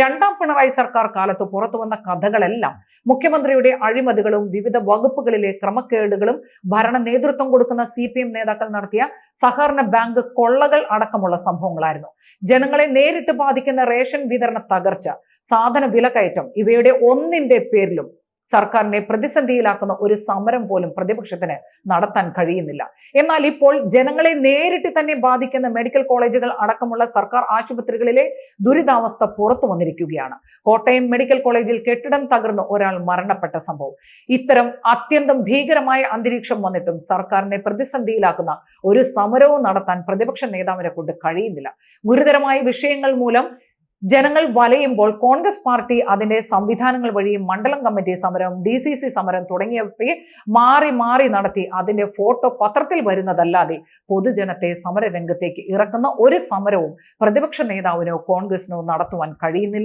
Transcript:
രണ്ടാം പിണറായി സർക്കാർ കാലത്ത് പുറത്തു വന്ന കഥകളെല്ലാം മുഖ്യമന്ത്രിയുടെ അഴിമതികളും വിവിധ വകുപ്പുകളിലെ ക്രമക്കേടുകളും ഭരണ നേതൃത്വം കൊടുക്കുന്ന സി നേതാക്കൾ നടത്തിയ സഹകരണ ബാങ്ക് കൊള്ളകൾ അടക്കമുള്ള സംഭവങ്ങളായിരുന്നു. ജനങ്ങളെ നേരിട്ട് ബാധിക്കുന്ന റേഷൻ വിതരണ തകർച്ച സാധന വിലക്കയറ്റം ഇവയുടെ ഒന്നിന്റെ പേരിലും സർക്കാരിനെ പ്രതിസന്ധിയിലാക്കുന്ന ഒരു സമരം പോലും പ്രതിപക്ഷത്തിന് നടത്താൻ കഴിയുന്നില്ല. എന്നാൽ ഇപ്പോൾ ജനങ്ങളെ നേരിട്ട് തന്നെ ബാധിക്കുന്ന മെഡിക്കൽ കോളേജുകൾ അടക്കമുള്ള സർക്കാർ ആശുപത്രികളിലെ ദുരിതാവസ്ഥ പുറത്തു വന്നിരിക്കുകയാണ്. കോട്ടയം മെഡിക്കൽ കോളേജിൽ കെട്ടിടം തകർന്ന് ഒരാൾ മരണപ്പെട്ട സംഭവം. ഇത്തരം അത്യന്തം ഭീകരമായ അന്തരീക്ഷം വന്നിട്ടും സർക്കാരിനെ പ്രതിസന്ധിയിലാക്കുന്ന ഒരു സമരവും നടത്താൻ പ്രതിപക്ഷ നേതാവിനെ കൊണ്ട് കഴിയുന്നില്ല. ഗുരുതരമായ വിഷയങ്ങൾ മൂലം ജനങ്ങൾ വലയുമ്പോൾ കോൺഗ്രസ് പാർട്ടി അതിന്റെ സംവിധാനങ്ങൾ വഴി മണ്ഡലം കമ്മിറ്റി സമരം ഡി സി സി സമരം തുടങ്ങിയവയെ മാറി മാറി നടത്തി അതിന്റെ ഫോട്ടോ പത്രത്തിൽ വരുന്നതല്ലാതെ പൊതുജനത്തെ സമരരംഗത്തേക്ക് ഇറക്കുന്ന ഒരു സമരവും പ്രതിപക്ഷ നേതാവിനോ കോൺഗ്രസിനോ നടത്തുവാൻ കഴിയുന്നില്ല.